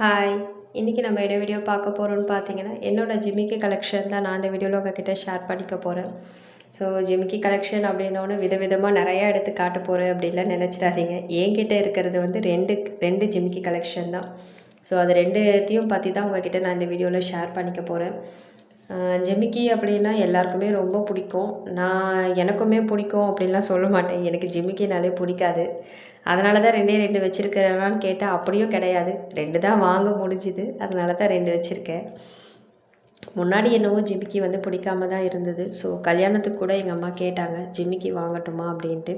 Hi இன்றைக்கி நம்ம என்ன வீடியோ பார்க்க போகிறோம்னு பார்த்தீங்கன்னா என்னோட ஜிமிக்கி கலெக்ஷன் தான் நான் இந்த வீடியோவில் உங்ககிட்ட ஷேர் பண்ணிக்க போகிறேன் ஸோ ஜிமிக்கி கலெக்ஷன் அப்படின்னோன்னு விதவிதமாக நிறையா எடுத்து காட்ட போகிறேன் அப்படின்லாம் நினச்சிடாதீங்க. என்கிட்ட இருக்கிறது வந்து ரெண்டு ரெண்டு ஜிமிக்கி கலெக்ஷன் தான். ஸோ அது ரெண்டுத்தையும் பற்றி தான் உங்ககிட்ட நான் இந்த வீடியோவில் ஷேர் பண்ணிக்க போகிறேன் ஜிமிக்கி அப்படின்னா எல்லாருக்குமே ரொம்ப பிடிக்கும். நான் எனக்குமே பிடிக்கும் அப்படின்லாம் சொல்ல மாட்டேன். எனக்கு ஜிமிக்கினாலே பிடிக்காது. அதனால தான் ரெண்டே ரெண்டு வச்சுருக்கிறேனான்னு கேட்டால் அப்படியும் கிடையாது. ரெண்டு தான் வாங்க முடிஞ்சுது. அதனால தான் ரெண்டு வச்சுருக்கேன். முன்னாடி என்னவோ ஜிமிக்கி வந்து பிடிக்காம தான் இருந்தது. ஸோ கல்யாணத்துக்கு கூட எங்கள் அம்மா கேட்டாங்க ஜிமிக்கி வாங்கட்டுமா? அப்படின்ட்டு.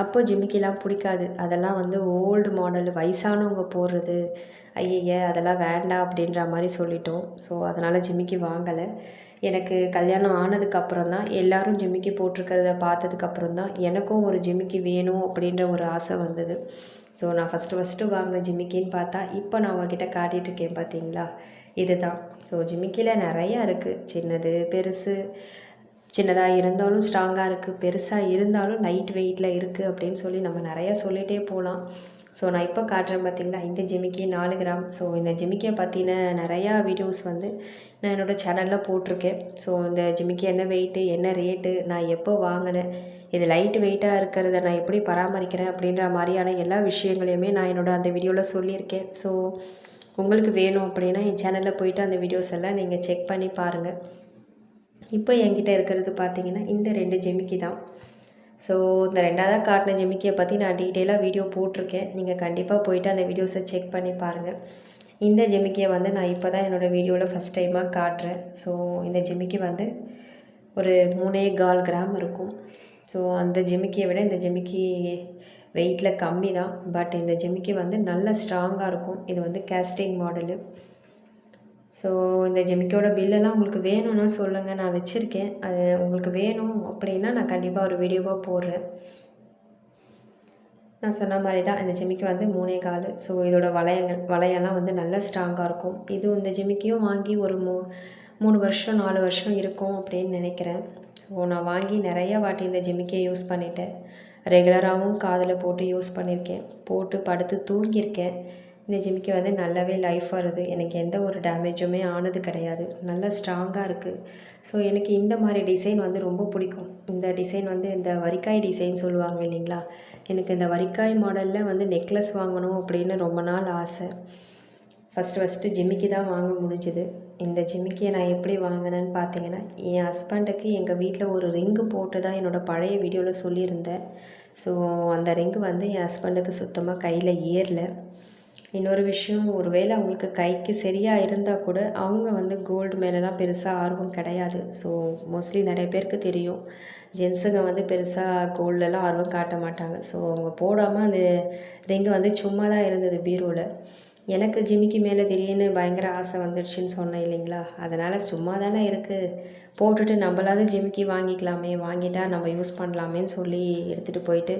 அப்போது ஜிமிக்கிலாம் பிடிக்காது. அதெல்லாம் வந்து ஓல்டு மாடல் வயசானவங்க போடுறது ஐயையே அதெல்லாம் வேண்டாம் அப்படின்ற மாதிரி சொல்லிட்டோம். ஸோ அதனால் ஜிமிக்கி வாங்கலை. எனக்கு கல்யாணம் ஆனதுக்கப்புறம் தான் எல்லோரும் ஜிமிக்கி போட்டிருக்கிறத பார்த்ததுக்கப்புறம் தான் எனக்கும் ஒரு ஜிமிக்கி வேணும் அப்படின்ற ஒரு ஆசை வந்தது. ஸோ நான் ஃபஸ்ட்டு ஃபஸ்ட்டு வாங்கின ஜிமிக்கின்னு பார்த்தா இப்போ நான் உங்ககிட்ட காட்டிகிட்ருக்கேன் பார்த்தீங்களா? இதுதான் ஸோ ஜிமிக்கியில் நிறையா இருக்குது சின்னது பெருசு. சின்னதாக இருந்தாலும் ஸ்ட்ராங்காக இருக்குது பெருசாக இருந்தாலும் லைட் வெயிட்டில் இருக்குது அப்படின்னு சொல்லி நம்ம நிறையா சொல்லிகிட்டே போகலாம் ஸோ நான் இப்போ காட்டுறேன் பார்த்தீங்களா இந்த ஜிமிக்கி நாலு கிராம். ஸோ இந்த ஜிமிக்கியை பற்றின நிறையா வீடியோஸ் வந்து நான் என்னோடய சேனலில் போட்டிருக்கேன். ஸோ இந்த ஜிமிக்கி என்ன வெயிட்டு என்ன ரேட்டு நான் எப்போ வாங்கினேன் இது லைட் வெயிட்டாக இருக்கிறத நான் எப்படி பராமரிக்கிறேன் அப்படின்ற மாதிரியான எல்லா விஷயங்களையுமே நான் என்னோடய அந்த வீடியோவில் சொல்லியிருக்கேன். ஸோ உங்களுக்கு வேணும் அப்படின்னா என் சேனலில் போயிட்டு அந்த வீடியோஸ் எல்லாம் நீங்கள் செக் பண்ணி பாருங்கள் இப்போ என்கிட்ட இருக்கிறது பார்த்தீங்கன்னா இந்த ரெண்டு ஜிமிக்கி தான். ஸோ இந்த ரெண்டாவதாக காட்டின ஜிமிக்கியை பற்றி நான் டீட்டெயிலாக வீடியோ போட்டிருக்கேன். நீங்கள் கண்டிப்பாக போயிட்டு அந்த வீடியோஸை செக் பண்ணி பாருங்கள் இந்த ஜிமிக்கியை வந்து நான் இப்போ தான் என்னோடய வீடியோவில் ஃபஸ்ட் டைமாக காட்டுறேன். ஸோ இந்த ஜெமிக்கி வந்து ஒரு மூணே கால் கிராம் இருக்கும். ஸோ அந்த ஜிமிக்கியை விட இந்த ஜிமிக்கி வெயிட்டில் கம்மி தான். பட் இந்த ஜிமிக்கி வந்து நல்ல ஸ்ட்ராங்காக இருக்கும். இது வந்து கேஸ்டிங் மாடலு ஸோ இந்த ஜெமிக்கோட பில்லெல்லாம் உங்களுக்கு வேணும்னா சொல்லுங்கள் நான் வச்சுருக்கேன். அது உங்களுக்கு வேணும் அப்படின்னா நான் கண்டிப்பாக ஒரு வீடியோவாக போடுறேன். நான் சொன்ன மாதிரி தான் இந்த ஜிமிக்கி வந்து மூணே கால். ஸோ இதோட வளையங்கள் வளையெல்லாம் வந்து நல்ல ஸ்ட்ராங்காக இருக்கும். இது இந்த ஜிமிக்கியும் வாங்கி ஒரு மூ மூணு வருஷம் நாலு வருஷம் இருக்கும் அப்படின்னு நினைக்கிறேன். ஸோ நான் வாங்கி நிறையா வாட்டி இந்த ஜிமிக்கியை யூஸ் பண்ணிட்டேன். ரெகுலராகவும் காதில் போட்டு யூஸ் பண்ணியிருக்கேன் போட்டு படுத்து தூங்கியிருக்கேன். இந்த ஜிமிக்கி வந்து நல்லாவே லைஃப் வருது எனக்கு எந்த ஒரு டேமேஜுமே ஆனது கிடையாது. நல்லா ஸ்ட்ராங்காக இருக்குது ஸோ எனக்கு இந்த மாதிரி டிசைன் வந்து ரொம்ப பிடிக்கும். இந்த டிசைன் வந்து இந்த வரிக்காய் டிசைன் சொல்லுவாங்க இல்லைங்களா? எனக்கு இந்த வரிக்காய் மாடலில் வந்து நெக்லஸ் வாங்கணும் அப்படின்னு ரொம்ப நாள் ஆசை. ஃபஸ்ட்டு ஃபஸ்ட்டு ஜிமிக்கி தான் வாங்க முடிஞ்சுது. இந்த ஜிமிக்கியை நான் எப்படி வாங்கினேன்னு பார்த்தீங்கன்னா என் ஹஸ்பண்டுக்கு எங்கள் வீட்டில் ஒரு ரிங்கு போட்டு தான் என்னோடய பழைய வீடியோவில் சொல்லியிருந்தேன். ஸோ அந்த ரிங்கு வந்து என் ஹஸ்பண்டுக்கு சுத்தமாக கையில் ஏறல. இன்னொரு விஷயம் ஒரு வேளை அவங்களுக்கு கைக்கு சரியாக இருந்தால் கூட அவங்க வந்து கோல்டு மேலெலாம் பெருசாக ஆர்வம் கிடையாது. ஸோ மோஸ்ட்லி நிறைய பேருக்கு தெரியும். ஜென்ஸுங்க வந்து பெருசாக கோல்டெல்லாம் ஆர்வம் காட்ட மாட்டாங்க. ஸோ அவங்க போடாமல் அந்த ரிங்கு வந்து சும்மா தான் இருந்தது பீரோவில் எனக்கு ஜிமிக்கி மேலே திடீர்னு பயங்கர ஆசை வந்துடுச்சுன்னு சொன்னேன் இல்லைங்களா? அதனால் சும்மா தானே இருக்குது போட்டுட்டு நம்மளாவது ஜிமிக்கி வாங்கிக்கலாமே வாங்கிட்டால் நம்ம யூஸ் பண்ணலாமேன்னு சொல்லி எடுத்துகிட்டு போயிட்டு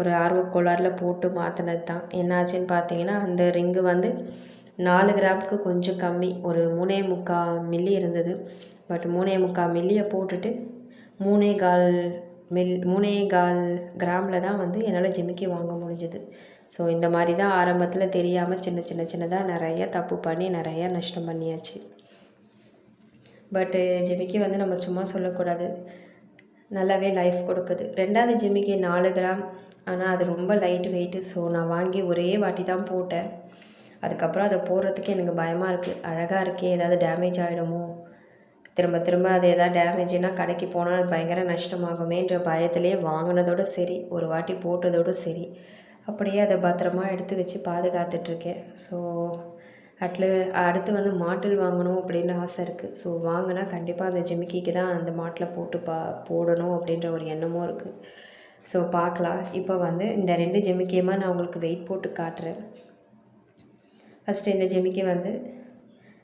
ஒரு ஆர்வ கோளாறில் போட்டு மாற்றினது தான் என்னாச்சுன்னு பார்த்தீங்கன்னா அந்த ரிங்கு வந்து நாலு கிராமுக்கு கொஞ்சம் கம்மி. ஒரு மூணே முக்கால் மில்லி இருந்தது. பட் மூணே முக்கால் மில்லியை போட்டுட்டு மூணே கால் மில் மூணே கால் கிராமில் தான் வந்து என்னால் ஜிமிக்கி வாங்க முடிஞ்சுது. ஸோ இந்த மாதிரி தான் ஆரம்பத்தில் தெரியாமல் சின்ன சின்ன சின்னதாக நிறைய தப்பு பண்ணி நிறையா நஷ்டம் பண்ணியாச்சு. பட்டு ஜிமிக்கி வந்து நம்ம சும்மா சொல்லக்கூடாது. நல்லாவே லைஃப் கொடுக்குது. ரெண்டாவது ஜிமிக்கி நாலு கிராம் ஆனால் அது ரொம்ப லைட் வெயிட்டு ஸோ நான் வாங்கி ஒரே வாட்டி தான் போட்டேன். அதுக்கப்புறம் அதை போடுறதுக்கு எனக்கு பயமாக இருக்குது அழகாக இருக்கே ஏதாவது டேமேஜ் ஆகிடுமோ திரும்ப திரும்ப அது எதாவது டேமேஜ்னால் கடைக்கு போனால் அது பயங்கர நஷ்டமாகுமேன்ற பயத்திலே வாங்கினதோடு சரி ஒரு வாட்டி போட்டதோடு சரி. அப்படியே அதை பத்திரமா எடுத்து வச்சு பாதுகாத்துட்ருக்கேன் ஸோ அட்ல அடுத்து வந்து மாட்டில் வாங்கணும் அப்படின்னு ஆசை இருக்குது ஸோ வாங்கினா கண்டிப்பாக அந்த ஜிமிக்கிக்கு தான் அந்த மாட்டில் போட்டு பா போடணும் அப்படின்ற ஒரு எண்ணமும் இருக்குது ஸோ பார்க்கலாம். இப்போ வந்து இந்த ரெண்டு ஜிமிக்கியமாக நான் உங்களுக்கு வெயிட் போட்டு காட்டுறேன். ஃபஸ்ட்டு இந்த ஜிமிக்கி வந்து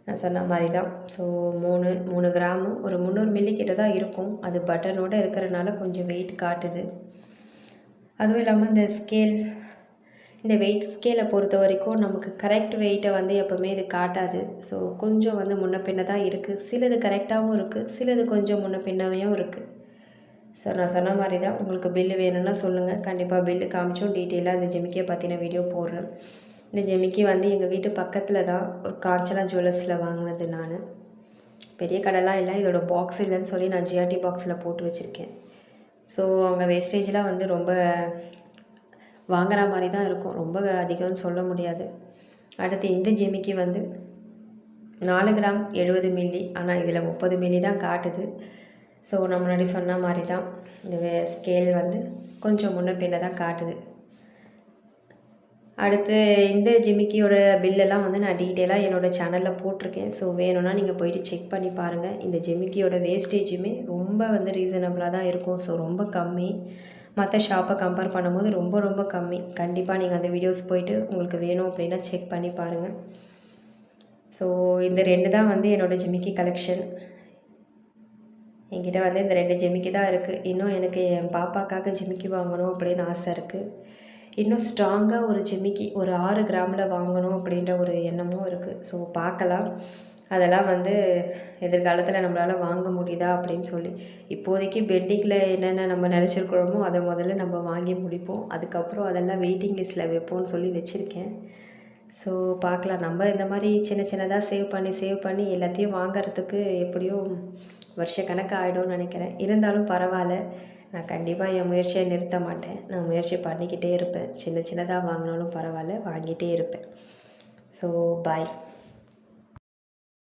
நான் சொன்ன மாதிரி தான் ஸோ மூணு மூணு கிராமு. ஒரு முந்நூறு மில்லி கிட்ட தான் இருக்கும். அது பட்டனோடு இருக்கிறனால கொஞ்சம் வெயிட் காட்டுது. அதுவும் இல்லாமல் இந்த ஸ்கேல் இந்த வெயிட் ஸ்கேலை பொறுத்த வரைக்கும் நமக்கு கரெக்ட் வெயிட்டை வந்து எப்போவுமே இது காட்டாது. ஸோ கொஞ்சம் வந்து முன்ன பின்ன தான் இருக்குது சிலது கரெக்டாகவும் இருக்குது சிலது கொஞ்சம் முன்ன பின்னவையும் இருக்குது ஸோ நான் சொன்ன மாதிரி தான் உங்களுக்கு பில்லு வேணும்னா சொல்லுங்கள் கண்டிப்பாக பில்லு காமிச்சும் டீட்டெயிலாக அந்த ஜிமிக்கியை பற்றின வீடியோ போடுறேன். இந்த ஜிமிக்கி வந்து எங்கள் வீட்டு பக்கத்தில் தான் ஒரு காஞ்சனா ஜுவல்லர்ஸில் வாங்கினது நான். பெரிய கடைலாம் இல்லை. இதோட பாக்ஸ் இல்லைன்னு சொல்லி நான் ஜிஆர்டி பாக்ஸில் போட்டு வச்சுருக்கேன். ஸோ அவங்க வேஸ்டேஜ்லாம் வந்து ரொம்ப வாங்குற மாதிரி தான் இருக்கும். ரொம்ப அதிகம்னு சொல்ல முடியாது. அடுத்து இந்த ஜிமிக்கி வந்து நாலு கிராம் எழுபது மில்லி ஆனால் இதில் முப்பது மில்லி தான் காட்டுது. ஸோ நான் முன்னாடி சொன்ன மாதிரி தான் இந்த ஸ்கேல் வந்து கொஞ்சம் முன்ன பின்ன தான் காட்டுது. அடுத்து இந்த ஜிமிக்கியோட பில்லெல்லாம் வந்து நான் டீட்டெயிலாக என்னோடய சேனலில் போட்டிருக்கேன். ஸோ வேணும்னா நீங்கள் போயிட்டு செக் பண்ணி பாருங்கள் இந்த ஜிமிக்கியோட வேஸ்டேஜுமே ரொம்ப வந்து ரீசனபிளாக தான் இருக்கும். ஸோ ரொம்ப கம்மி. மற்ற ஷாப்பை கம்பேர் பண்ணும்போது ரொம்ப ரொம்ப கம்மி. கண்டிப்பாக நீங்கள் அந்த வீடியோஸ் போயிட்டு உங்களுக்கு வேணும் அப்படின்னா செக் பண்ணி பாருங்கள் ஸோ இந்த ரெண்டு தான் வந்து என்னோடய ஜிமிக்கி கலெக்ஷன் என்கிட்ட வந்து இந்த ரெண்டு ஜிமிக்கி தான் இருக்குது இன்னும் எனக்கு என் பாப்பாக்காக ஜிமிக்கி வாங்கணும் அப்படின்னு ஆசை இருக்குது இன்னும் ஸ்ட்ராங்காக ஒரு ஜிமிக்கி ஒரு ஆறு கிராமில் வாங்கணும் அப்படின்ற ஒரு எண்ணமும் இருக்குது ஸோ பார்க்கலாம். அதெல்லாம் வந்து எதிர்காலத்தில் நம்மளால் வாங்க முடியுதா அப்படின்னு சொல்லி இப்போதைக்கு பெட்டிங்கில் என்னென்ன நம்ம நினச்சிருக்கிறோமோ அதை முதல்ல நம்ம வாங்கி முடிப்போம். அதுக்கப்புறம் அதெல்லாம் வெயிட்டிங் லிஸ்ட்டில் வைப்போம்னு சொல்லி வச்சுருக்கேன். ஸோ பார்க்கலாம். நம்ம இந்த மாதிரி சின்ன சின்னதாக சேவ் பண்ணி சேவ் பண்ணி எல்லாத்தையும் வாங்குறதுக்கு எப்படியும் வருஷ கணக்கு ஆகிடும்னு நினைக்கிறேன். இருந்தாலும் பரவாயில்ல. நான் கண்டிப்பாக என் முயற்சியை நிறுத்த மாட்டேன். நான் முயற்சி பண்ணிக்கிட்டே இருப்பேன். சின்ன சின்னதாக வாங்கினாலும் பரவாயில்ல வாங்கிட்டே இருப்பேன். So bye